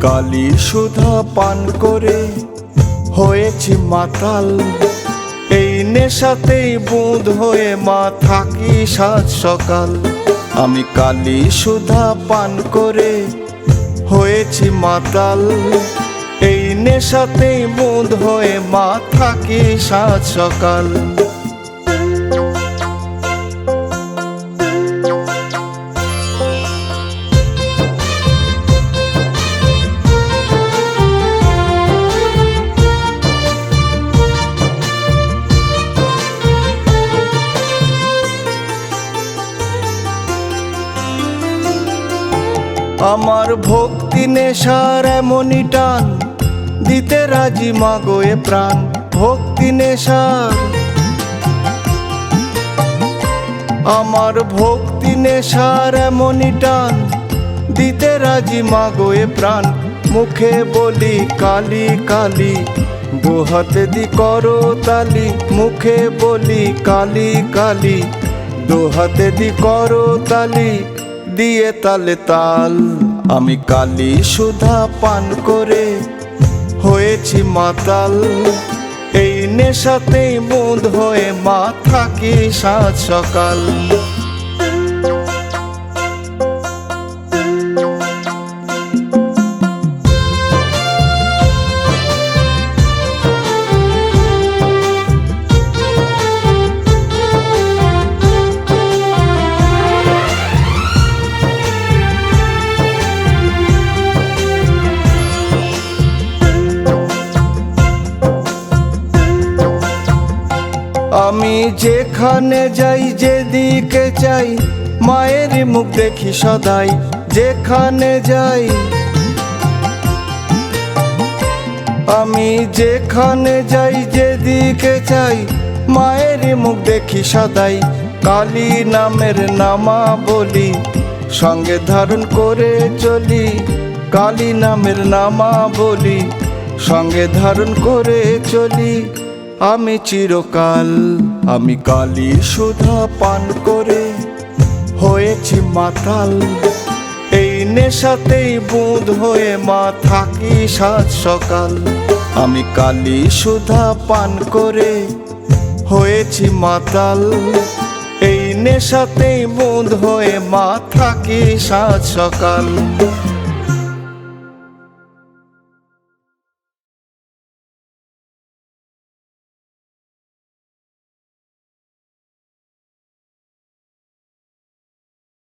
কালি সুধা পান করে হয়েছি মাতাল। এই নেশাতেই বুঁদ হয়ে মা থাকি সাত সকাল। আমি কালি সুধা পান করে হয়েছি মাতাল। এই নেশাতেই বুঁদ হয়ে মা থাকি সাত সকাল। আমার ভক্তি নেশার এমনই টান, দিতে রাজি মাগোয়ে প্রাণ, ভক্তি নেশার। আমার ভক্তি নেশার এমনই টান, দিতে রাজি মাগোয়ে প্রাণ, মুখে বলি কালি কালি দোহাতে দি করো তালি, মুখে বলি কালি কালি দোহাতে দি করো তালি দিয়ে তালে তাল। আমি কালি সুধা পান করে হয়েছি মাতাল। এই নেশাতেই বোধ হয়ে মা থাকি সাত সকাল। যেখানে যাই, যেদিকে চাই, মায়ের মুখ দেখি সদাই, যেখানে যাই। আমি যেখানে যাই, যেদিকে চাই, মায়ের মুখ দেখি সদাই, কালী নামের নামা বলি সঙ্গে ধারণ করে চলি, কালী নামের নামা বলি সঙ্গে ধারণ করে চলি। আমি চিরকাল, আমি কালি সুধা পান করে হয়েছি মাতাল। এই নেশাতেই বুঁদ হয়ে মা থাকি সাত সকাল। আমি কালি সুধা পান করে হয়েছি মাতাল। এই নেশাতেই বুঁদ হয়ে মা থাকি সাত সকাল।